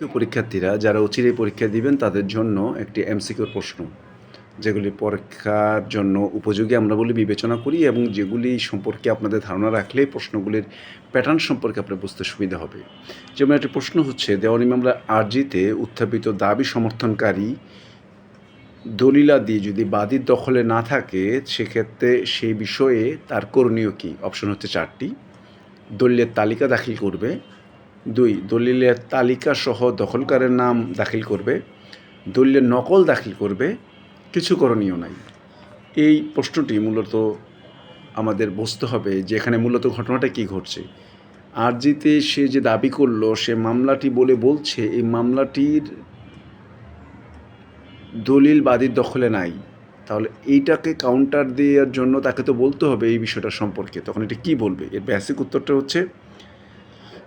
পরীক্ষার্থীরা, যারা অচিরে পরীক্ষা দিবেন, তাদের জন্য একটি এমসিকিউর প্রশ্ন। যেগুলি পরীক্ষার জন্য উপযোগী আমরা বলে বিবেচনা করি এবং যেগুলি সম্পর্কে আপনাদের ধারণা রাখলে প্রশ্নগুলির প্যাটার্ন সম্পর্কে আপনার বুঝতে সুবিধা হবে। যেমন একটি প্রশ্ন হচ্ছে, দেওয়ানি মামলা আরজিতে উত্থাপিত দাবি সমর্থনকারী দলিলাদি যদি বাদীর দখলে না থাকে, সেক্ষেত্রে সেই বিষয়ে তার করণীয় কী? অপশন হচ্ছে চারটি। দলিলের তালিকা দাখিল করবে। দুই, দলিলের তালিকা সহ দখলকারের নাম দাখিল করবে, দলিলের নকল দাখিল করবে, কিছু করণীয় নাই। এই প্রশ্নটি মূলত আমাদের বুঝতে হবে যে এখানে মূলত ঘটনাটা কী ঘটছে। আরজিতে সে যে দাবি করল, সে মামলাটি বলে বলছে, এই মামলাটির দলিল বাদীর দখলে নাই। তাহলে এইটাকে কাউন্টার দেওয়ার জন্য তাকে তো বলতে হবে এই বিষয়টা সম্পর্কে। তখন এটা কী বলবে? এর বেসিক উত্তরটা হচ্ছে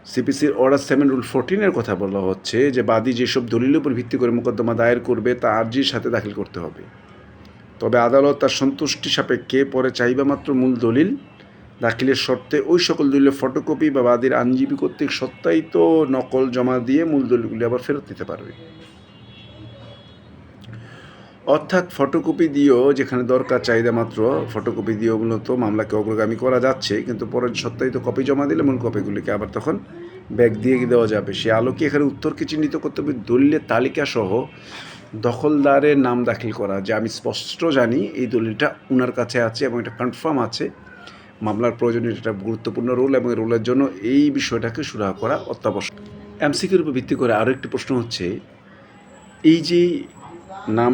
সিপিসির অর্ডার সেভেন রুল ফোরটিনের কথা বলা হচ্ছে যে বাদী যেসব দলিলের উপর ভিত্তি করে মোকদ্দমা দায়ের করবে, তা আর্জির সাথে দাখিল করতে হবে। তবে আদালত তার সন্তুষ্টি সাপেক্ষে পরে চাইবা মাত্র মূল দলিল, দাখিলের শর্তে ওই সকল দলিলের ফটোকপি বা বাদীর আইনজীবী কর্তৃক সত্যায়িত নকল জমা দিয়ে মূল দলিলগুলি আবার ফেরত দিতে পারবে। অর্থাৎ ফটোকপি দিয়েও যেখানে দরকার চাহিদা মাত্র ফটোকপি দিয়েও মূলত মামলাকে অগ্রগামী করা যাচ্ছে। কিন্তু পরে সত্যায়িত কপি জমা দিলে মূল কপিগুলিকে আবার তখন ব্যাগ দিয়ে দেওয়া যাবে। সে আলোকে এখানে উত্তরকে চিহ্নিত করতে হবে, দলিলের তালিকাসহ দখলদারের নাম দাখিল করা। যে আমি স্পষ্ট জানি, এই দলিলটা ওনার কাছে আছে এবং এটা কনফার্ম আছে। মামলার প্রয়োজনীয় এটা গুরুত্বপূর্ণ রোল এবং রোলের জন্য এই বিষয়টাকে সুরাহা করা অত্যাবশ্যক। এমসিকিউর উপর ভিত্তি করে আরও একটি প্রশ্ন হচ্ছে, এই যে নাম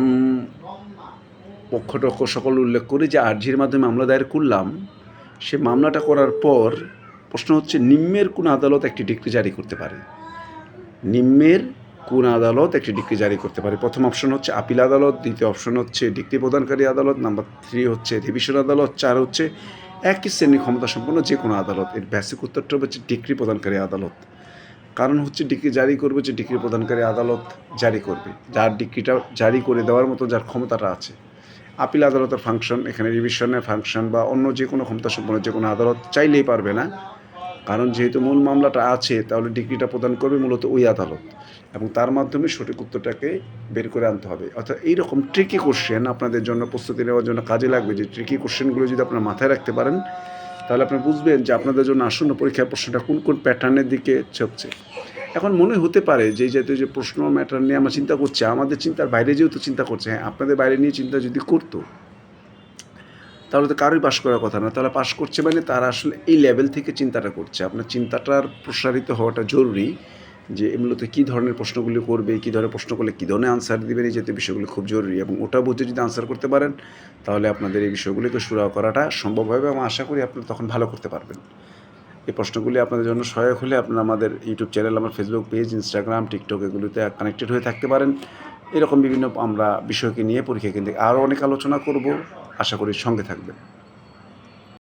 পক্ষটক্ষ সকল উল্লেখ করে যে আর্জির মাধ্যমে মামলা দায়ের করলাম। সে মামলাটা করার পর প্রশ্ন হচ্ছে, নিম্নের কোন আদালত একটি ডিক্রি জারি করতে পারে? নিম্নের কোন আদালত একটি ডিক্রি জারি করতে পারে? প্রথম অপশন হচ্ছে আপিল আদালত, দ্বিতীয় অপশন হচ্ছে ডিক্রি প্রদানকারী আদালত, নাম্বার থ্রি হচ্ছে রিভিশন আদালত, চার হচ্ছে একই শ্রেণির ক্ষমতা সম্পন্ন যে কোনো আদালত। এর বেসিক উত্তরটা হচ্ছে ডিক্রি প্রদানকারী আদালত। কারণ হচ্ছে ডিগ্রি জারি করবে যে ডিগ্রি প্রদানকারী আদালত জারি করবে। যার ডিগ্রিটা জারি করে দেওয়ার মতো যার ক্ষমতাটা আছে। আপিল আদালতের ফাংশন, এখানে রিভিশনের ফাংশন বা অন্য যে কোনো ক্ষমতা সম্পন্ন যে কোনো আদালত চাইলেই পারবে না। কারণ যেহেতু মূল মামলাটা আছে, তাহলে ডিগ্রিটা প্রদান করবে মূলত ওই আদালত। এবং তার মাধ্যমে সঠিক উত্তরটাকে বের করে আনতে হবে। অর্থাৎ এইরকম ট্রিকি কোশ্চেন আপনাদের জন্য, প্রস্তুতি নেওয়ার জন্য কাজে লাগবে যে ট্রিকি কোশ্চেনগুলো যদি আপনারা মাথায় রাখতে পারেন তাহলে আপনি বুঝবেন যে আপনাদের জন্য আসন্ন পরীক্ষার প্রশ্নটা কোন কোন প্যাটার্নের দিকে চলছে। এখন মনে হতে পারে যে জাতীয় যে প্রশ্ন ম্যাটার নিয়ে আমরা চিন্তা করছি, আমাদের চিন্তার বাইরে যেহেতু চিন্তা করছে হ্যাঁ আপনাদের বাইরে নিয়ে চিন্তা যদি করতো, তাহলে তো কারোই পাশ করার কথা না। তাহলে পাশ করছে মানে তারা আসলে এই লেভেল থেকে চিন্তাটা করছে। আপনার চিন্তাটার প্রসারিত হওয়াটা জরুরি। যে মূলত কী ধরনের প্রশ্নগুলি করবে, কী ধরনের প্রশ্ন করলে কী ধরনের আনসার দেবেন এই জাতীয় বিষয়গুলি খুব জরুরি এবং ওটা বুঝে যদি আনসার করতে পারেন, তাহলে আপনাদের এই বিষয়গুলিকে সুরাহ করাটা সম্ভব হবে এবং আশা করি আপনারা তখন ভালো করতে পারবেন। এই প্রশ্নগুলি আপনাদের জন্য সহায়ক হলে আপনারা আমাদের ইউটিউব চ্যানেল আমার ফেসবুক পেজ ইনস্টাগ্রাম টিকটক এগুলিতে কানেক্টেড হয়ে থাকতে পারেন। এরকম বিভিন্ন আমরা বিষয়কে নিয়ে পরীক্ষা কেন্দ্রে আরও অনেক আলোচনা করব। আশা করি সঙ্গে থাকবেন।